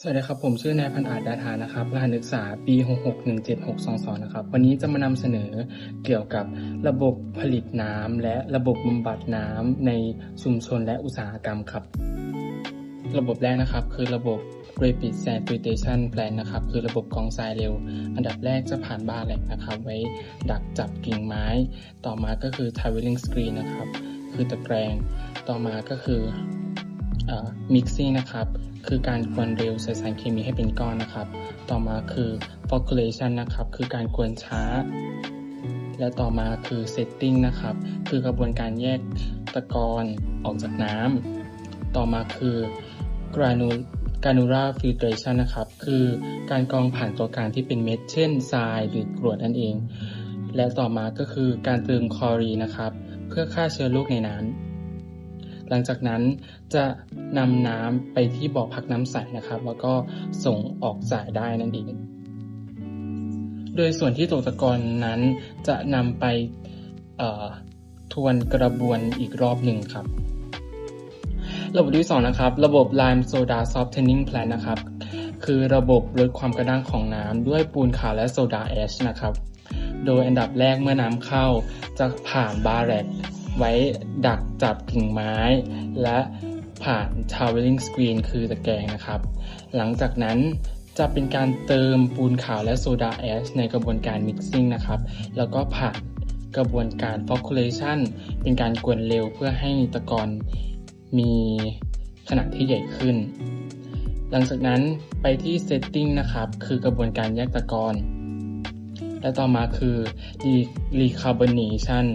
สวัสดีครับ ผมชื่อนายพันอาจดาธานะครับรหัสนักศึกษาปี 6617622นะครับ วันนี้จะมานำเสนอเกี่ยวกับระบบผลิตน้ำและระบบบำบัดน้ำในชุมชนและอุตสาหกรรมครับ ระบบแรกนะครับ คือระบบ Rapid Sanitation Plan นะครับ คือระบบกองทรายเร็ว อันดับแรกจะผ่านบาร์แลกนะครับ ไว้ดักจับกิ่งไม้ ต่อมาก็คือ Traveling Screen นะครับ คือตะแกรง ต่อมาก็คือ เอ่อ Mixing นะครับ คือการกวนเร็วใส่สารเคมีให้เป็นก้อนนะครับ ต่อมาคือ Flocculation นะครับ คือการกวนช้า และต่อมาคือ Setting นะครับ คือกระบวนการแยกตะกอนออกจากน้ำ ต่อมาคือ Granul granular filtration นะครับ คือการกรองผ่านตัวกลางที่เป็นเม็ด เช่นทรายหรือกรวดนั่นเอง และต่อมาก็คือการเติมคลอรีนนะครับ เพื่อฆ่าเชื้อโรคในน้ำ หลังจากนั้นจะนำน้ำไปที่บ่อพักน้ำใสนะครับ แล้วก็ส่งออกจ่ายได้นั่นเอง โดยส่วนที่ตกตะกอนนั้นจะนำไปทวนกระบวนอีกรอบหนึ่งครับ ระบบที่สองนะครับ ระบบ Lime Soda Softening Plant นะครับ คือระบบลดความกระด้างของน้ำด้วยปูนขาวและโซดาแอชนะครับ โดยอันดับแรกเมื่อน้ำเข้าจะผ่านบาร์แรก ไว้ดักจับกิ่งไม้ และผ่าน Traveling Screen คือตะแกรงนะครับ หลังจากนั้นจะเป็นการเติมปูนขาวและโซดาแอชในกระบวนการ Mixing นะครับ แล้วก็ผ่านกระบวนการ Flocculation เป็นการกวนเร็วเพื่อให้ตะกอนมีขนาดที่ใหญ่ขึ้น หลังจากนั้นไปที่ Setting นะครับ คือกระบวนการแยกตะกอนและต่อมาคือ Recarbonation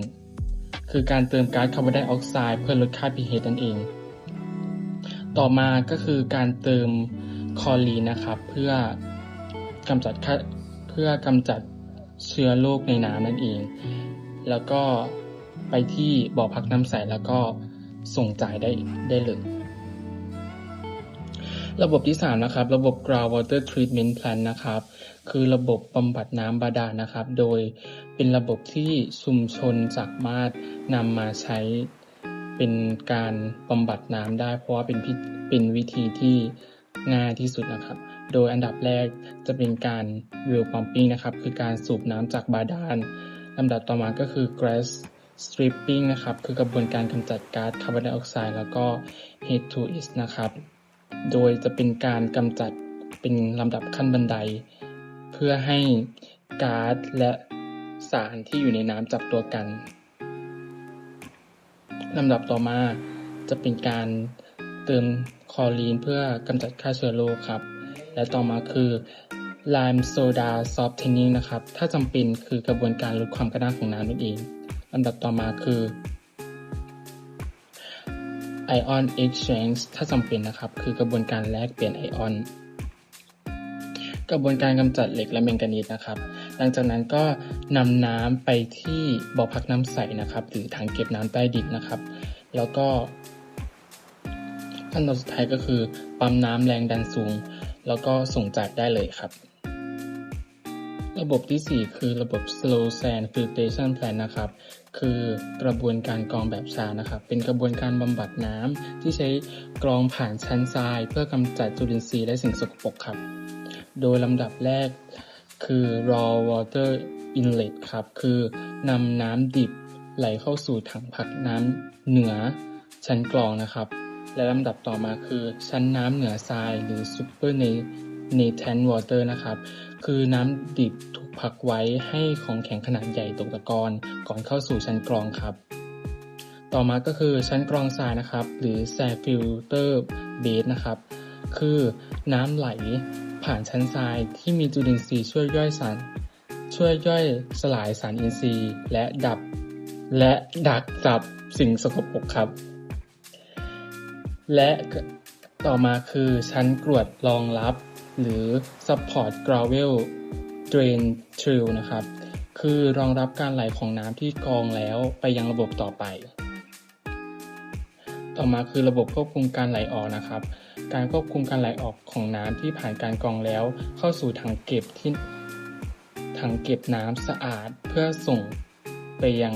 คือการเติมก๊าซคาร์บอนไดออกไซด์เพื่อลดค่า pH นั่นเอง ต่อมาก็คือการเติมคอรีนนะครับ เพื่อกำจัดค่าเพื่อกำจัดเชื้อโรคในน้ำนั่นเอง แล้วก็ไปที่บ่อพักน้ำใสแล้วก็ส่งจ่ายได้ได้เลย ระบบที่ 3 นะครับ ระบบ groundwater treatment plant นะครับ คือระบบบำบัดน้ำบาดาลนะครับ โดยเป็นระบบที่ชุมชนสามารถนำมาใช้เป็นการบำบัดน้ำได้ เพราะว่าเป็นพิเป็นวิธีที่ง่ายที่สุดนะครับ โดยอันดับแรกจะเป็นการ well pumping นะครับ คือการสูบน้ำจากบาดาลลำดับต่อมาก็คือ grass stripping นะครับ คือกระบวนการกำจัดก๊าซคาร์บอนไดออกไซด์แล้วก็ Head to Is นะครับ โดยจะเป็นการกำจัดเป็นลำดับขั้นบันได เพื่อให้ก๊าซและสารที่อยู่ในน้ำจับตัวกันลำดับต่อมาจะเป็นการเติมคลอรีนเพื่อกำจัดฆ่าเชื้อโรคครับ และต่อมาคือ lime soda softening นะครับ ถ้าจำเป็นคือกระบวนการลดความกระด้างของน้ำนั่นเองลำดับต่อมาคือ ion exchange ถ้าจำเป็นนะครับ คือกระบวนการแลกเปลี่ยนไอออน กระบวนการกำจัดเหล็กและแมงกานีสนะครับ หลังจากนั้นก็นำน้ำไปที่บ่อพักน้ำใสนะครับ หรือถังเก็บน้ำใต้ดินนะครับ แล้วก็ขั้นตอนสุดท้ายก็คือปั๊มน้ำแรงดันสูง แล้วก็ส่งจายได้เลยครับ ระบบที่ 4 คือระบบ slow sand filtration plant นะครับ คือกระบวนการกรองแบบช้านะครับ เป็นกระบวนการบำบัดน้ำที่ใช้กรองผ่านชั้นทราย เพื่อกำจัดจุลินทรีย์และสิ่งสกปรกครับ โดยลำดับแรกคือ raw water inlet ครับ คือนำน้ำดิบไหลเข้าสู่ถังพักน้ำเหนือชั้นกรองนะครับ และลำดับต่อมาคือชั้นน้ำเหนือทรายหรือ super n a t a n water นะครับ คือน้ำดิบถูกพักไว้ให้ของแข็งขนาดใหญ่ตกตะกอนก่อนเข้าสู่ชั้นกรองครับ ต่อมาก็คือชั้นกรองทรายนะครับ หรือ sand filter bed นะครับ คือน้ำไหลผ่านชั้นทรายที่มีจุลินทรีย์ช่วยย่อยสารช่วยย่อยสลายสารอินทรีย์ และดับ และดักจับสิ่งสกปรกครับ และต่อมาคือชั้นกรวดรองรับ หรือ support gravel drain trill นะครับ คือรองรับการไหลของน้ำที่กองแล้วไปยังระบบต่อไป ต่อมาคือระบบควบคุมการไหลออกนะครับ การควบคุมการไหลออกของน้ำที่ผ่านการกรองแล้ว เข้าสู่ถังเก็บที่ถังเก็บน้ำสะอาดเพื่อส่งไปยัง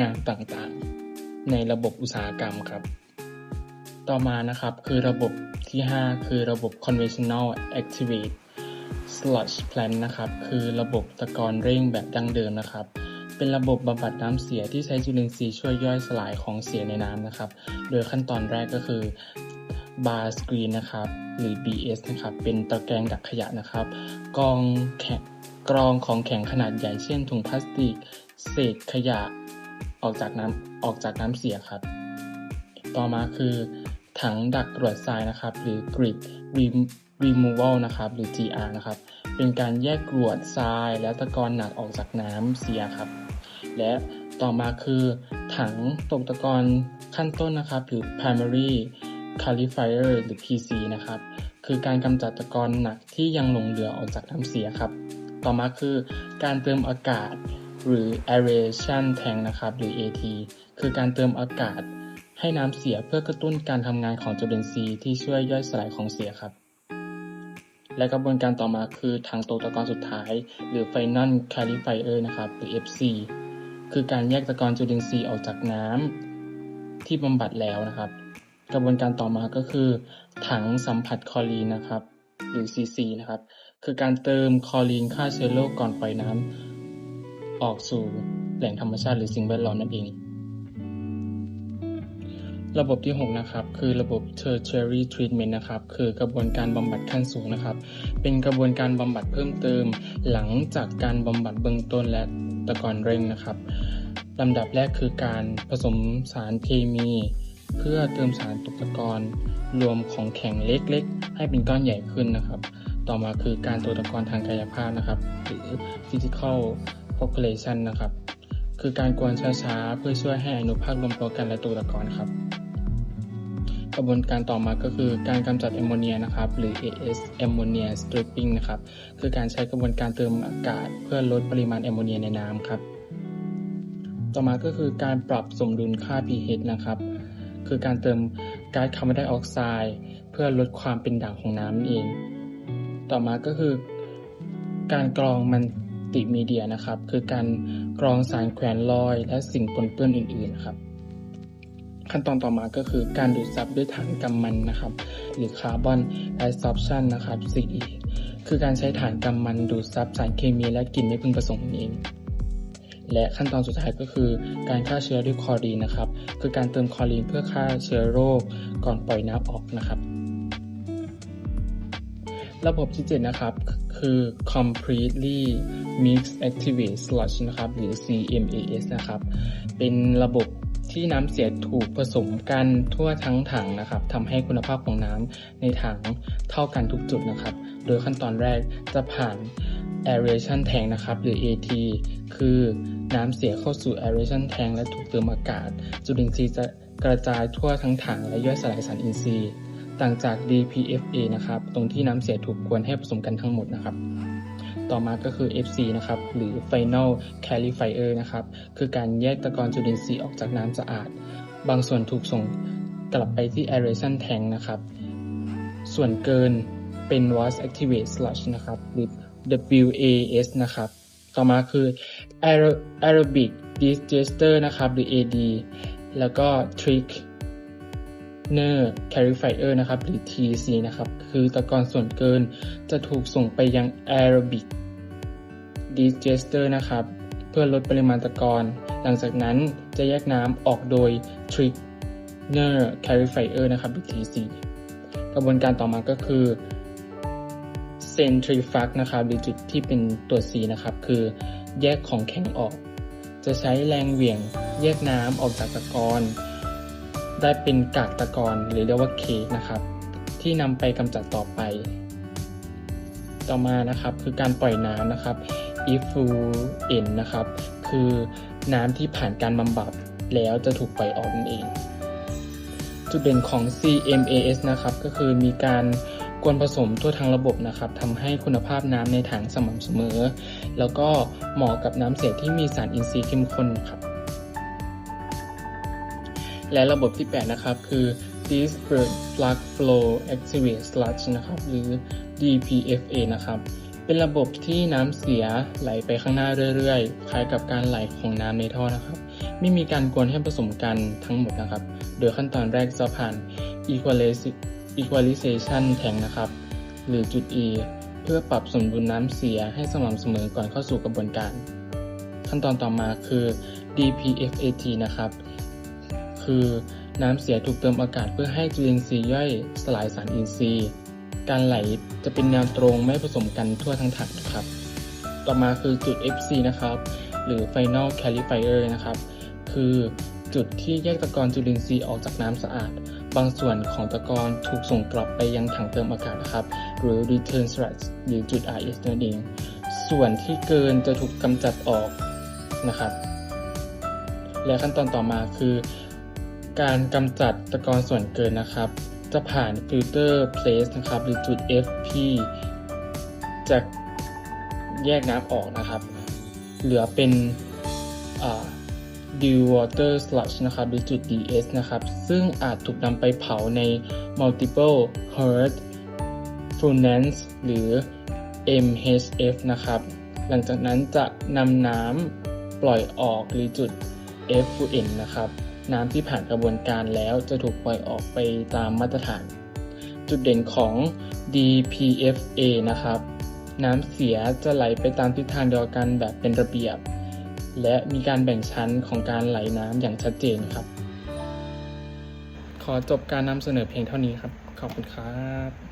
งานต่างๆ ในระบบอุตสาหกรรมครับ ต่อมานะครับคือระบบที่ 5 คือระบบ conventional activate sludge plant นะครับ คือระบบตะกอนเร่งแบบดั้งเดิมนะครับ เป็นระบบบำบัดน้ำเสียที่ใช้จุลินทรีย์ช่วยย่อยสลายของเสียในน้ำนะครับ โดยขั้นตอนแรกก็คือ bar screen นะครับ หรือ BS นะครับ เป็นตะแกรงดักขยะนะครับกรองแข็งกรองของแข็งขนาดใหญ่เช่นถุงพลาสติก เศษขยะออกจากน้ำออกจากน้ำเสียครับ ต่อมาคือ ถังดักกรวดทรายนะครับ หรือ grid Rem- removal นะครับ หรือ GR นะครับ เป็นการแยกกรวดทรายและตะกอนหนักออกจากน้ำเสียครับ และต่อมาคือ ถังตกตะกอนขั้นต้นนะครับ หรือ primary clarifier หรือ PC นะครับ คือการกำจัดตะกอนหนักที่ยังหลงเหลือออกจากน้ำเสียครับ ต่อมาคือการเติมอากาศหรือ aeration tank นะครับ หรือ AT คือการเติมอากาศ ให้น้ำเสียเพื่อกระตุ้นการทำงานของจุลินทรีย์ที่ช่วยย่อยสลายของเสียครับ และกระบวนการต่อมาคือถังตกตะกอนสุดท้าย หรือ final clarifier นะครับ หรือ FC คือการแยกตะกอนจุลินทรีย์ออกจากน้ำที่บำบัดแล้วนะครับ กระบวนการต่อมาก็คือ ถังสัมผัสคลอรีนนะครับ หรือ CC นะครับ คือการเติมคลอรีนฆ่าเชื้อโรคก่อนปล่อยน้ำออกสู่แหล่งธรรมชาติหรือสิ่งแวดล้อมนั่นเอง ระบบที่ 6 นะครับ คือระบบ tertiary treatment นะครับ คือกระบวนการบำบัดขั้นสูงนะครับ เป็นกระบวนการบำบัดเพิ่มเติม หลังจากการบำบัดเบื้องต้นและตะกอนเร่งนะครับลำดับแรกคือการผสมสารเคมี เพื่อเติมสารตกตะกอนรวมของแข็งเล็กๆ ให้เป็นก้อนใหญ่ขึ้นนะครับ ต่อมาคือการตกตะกอนทางกายภาพนะครับหรือ physical population นะครับ คือการกวนช้าๆ เพื่อช่วยให้อนุภาครวมตัวกันและตกตะกอนครับ กระบวนการต่อมาก็คือการกำจัดแอมโมเนียนะครับหรือ AS ammonia stripping นะครับคือการใช้กระบวนการเติมอากาศ เพื่อลดปริมาณแอมโมเนียในน้ำครับ ต่อมาก็คือการปรับสมดุลค่า pH นะครับคือการเติมก๊าซคาร์บอนไดออกไซด์เพื่อลดความเป็นด่างของน้ำนั่เอง ต่อมาก็คือ การกรองมันติมีเดียนะครับ คือการกรองสารแขวนลอย และสิ่งปนเปื้อนอื่นๆครับ ขั้นตอนต่อมาก็คือการดูดซับด้วยฐานกำมันนะครับ หรือคาร์บอนแอซอ p ชันนะครับ CE คือการใช้ฐานกำมันดูดซับสารเคมีและกลิ่นไม่พึงประสงค์เอง และขั้นตอนสุดท้ายก็คือการฆ่าเชื้อด้วยคอรีนนะครับ คือการเติมคอรีนเพื่อฆ่าเชื้อโรคก่อนปล่อยน้ำออกนะครับ ระบบที่ 7 นะครับคือ completely mixed activate sludge นะครับ หรือ CMAS นะครับ เป็นระบบ ที่น้ำเสียถูกผสมกันทั่วทั้งถังนะครับทำให้คุณภาพของน้ำในถังเท่ากันทุกจุดนะครับ โดยขั้นตอนแรกจะผ่าน aeration tank นะครับหรือ AT คือน้ำเสียเข้าสู่ aeration tank และถูกเติมอากาศ จุลินทรีย์จะกระจายทั่วทั้งถังและย่อยสลายสารอินทรีย์ ต่างจาก DPFA นะครับ ตรงที่น้ำเสียถูกกวนให้ผสมกันทั้งหมดนะครับ ต่อมาก็คือ FC นะครับ หรือ Final Clarifier นะครับ คือการแยกตะกอนจุลินทรีย์ออกจากน้ำสะอาด บางส่วนถูกส่งกลับไปที่ aeration tank นะครับ ส่วนเกินเป็น wash activate sludge นะครับ หรือ WAS นะครับ ต่อมาคือ Aerobic digester นะครับ หรือ AD แล้วก็ trick n e r clarifier นะครับ หรือ TC นะครับ คือตะกอนส่วนเกินจะถูกส่งไปยัง aerobic digester นะครับ เพื่อลดปริมาณตะกอน หลังจากนั้นจะแยกน้ำออกโดย trick n e r clarifier นะครับหรือ TC กระบวนการต่อมาก็คือ centrifug นะครับหรือจุดที่เป็นตัว C นะครับ คือแยกของแข็งออก จะใช้แรงเหวี่ยงแยกน้ำออกจากตะกอนได้เป็นกากตะกอนหรือเรียกว่าเคกนะครับ ที่นำไปกำจัดต่อไป ต่อมานะครับคือการปล่อยน้ำนะครับ effluent นะครับ คือน้ำที่ผ่านการบำบัดแล้วจะถูกปล่อยออกนั่นเอง จุดเด่นของ CMAS นะครับ ก็คือมีการกวนผสมทั่วทั้งระบบนะครับทำให้คุณภาพน้ำในถังสม่ำเสมอ แล้วก็เหมาะกับน้ำเสียที่มีสารอินทรีย์เข้มข้นครับ และระบบที่ 8 นะครับ คือ Disperse Plug Flow Activate Sludge นะครับ หรือ DPFA นะครับ เป็นระบบที่น้ำเสียไหลไปข้างหน้าเรื่อยๆ คล้ายกับการไหลของน้ำในท่อนะครับ ไม่มีการกวนให้ผสมกันทั้งหมดนะครับ โดยขั้นตอนแรกจะผ่าน equalization tank นะครับ หรือจุด E เพื่อปรับสมดุลน้ำเสียให้สม่ำเสมอก่อนเข้าสู่กระบวนการ ขั้นตอนต่อมาคือ DPFAT นะครับ คือน้ำเสียถูกเติมอากาศเพื่อให้จุลินทรีย์ย่อยสลายสารอินทรีย์ การไหล จะเป็นแนวตรงไม่ผสมกันทั่วทั้งถังนะครับ ต่อมาคือจุด FC นะครับ หรือ Final Clarifier นะครับ คือจุดที่แยกตะกอนจุลินทรีย์ออกจากน้ำสะอาด บางส่วนของตะกอนถูกส่งกลับไปยังถังเติมอากาศนะครับ หรือ Return Sludge หรือจุด RS นั่นเอง ส่วนที่เกินจะถูกกำจัดออกนะครับ และขั้นตอนต่อมาคือ การกำจัดตะกอนส่วนเกินนะครับ จะผ่านฟิลเตอร์เพลสนะครับ หรือจุด FP จะแยกน้ำออกนะครับ เหลือเป็น dew water sludge นะครับหรือจุด DS นะครับ ซึ่งอาจถูกนำไปเผาใน multiple hurt furnace หรือ MHF นะครับ หลังจากนั้นจะนำน้ำปล่อยออกหรือจุด FUN นะครับ น้ำที่ผ่านกระบวนการแล้วจะถูกปล่อยออกไปตามมาตรฐาน จุดเด่นของ DPFA นะครับ น้ำเสียจะไหลไปตามทิศทางเดียวกันแบบเป็นระเบียบ และมีการแบ่งชั้นของการไหลน้ำอย่างชัดเจนครับ ขอจบการนำเสนอเพียงเท่านี้ครับ ขอบคุณครับ